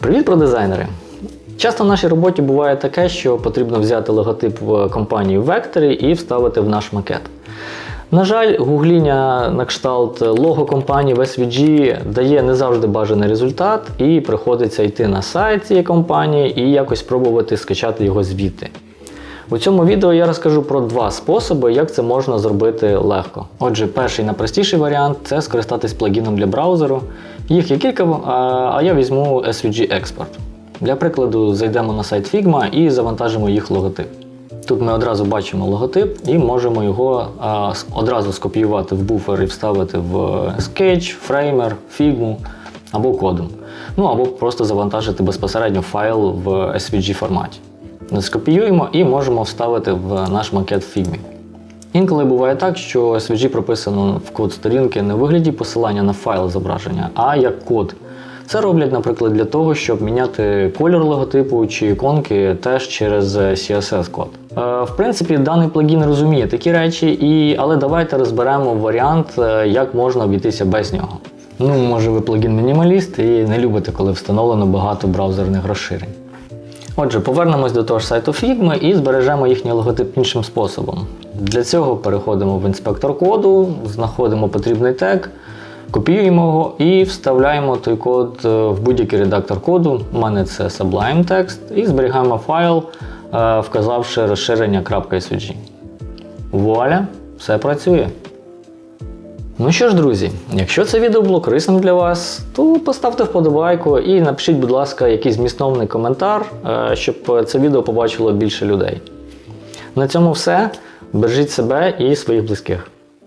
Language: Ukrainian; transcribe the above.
Привіт, про дизайнери! Часто в нашій роботі буває таке, що потрібно взяти логотип в компанії Vectory і вставити в наш макет. На жаль, гугління на кшталт лого компанії в SVG дає не завжди бажаний результат, і приходиться йти на сайт цієї компанії і якось пробувати скачати його звідти. У цьому відео я розкажу про два способи, як це можна зробити легко. Отже, перший найпростіший варіант це скористатись плагіном для браузеру. Їх є кілька, а я візьму SVG Export. Для прикладу, зайдемо на сайт Figma і завантажимо їх логотип. Тут ми одразу бачимо логотип і можемо його а, одразу скопіювати в буфер і вставити в Sketch, Framer, Figma або кодом. Ну або просто завантажити безпосередньо файл в SVG форматі. Скопіюємо і можемо вставити в наш макет в Figma. Інколи буває так, що SVG прописано в код сторінки не в вигляді посилання на файл зображення, а як код. Це роблять, наприклад, для того, щоб міняти колір логотипу чи іконки теж через CSS-код. Е, в принципі, даний плагін розуміє такі речі, і... але давайте розберемо варіант, е, як можна обійтися без нього. Ну, може, ви плагін мінімаліст і не любите, коли встановлено багато браузерних розширень. Отже, повернемось до того ж сайту Figma і збережемо їхній логотип іншим способом. Для цього переходимо в інспектор коду, знаходимо потрібний тег, копіюємо його і вставляємо той код е, в будь-який редактор коду. У мене це Sublime Text, і зберігаємо файл, е, вказавши розширення .svg. Вуаля, все працює. Ну що ж, друзі, якщо це відео було корисним для вас, то поставте вподобайку і напишіть, будь ласка, якийсь змістовний коментар, е, щоб це відео побачило більше людей. На цьому все. Бережіть себе і своїх близьких.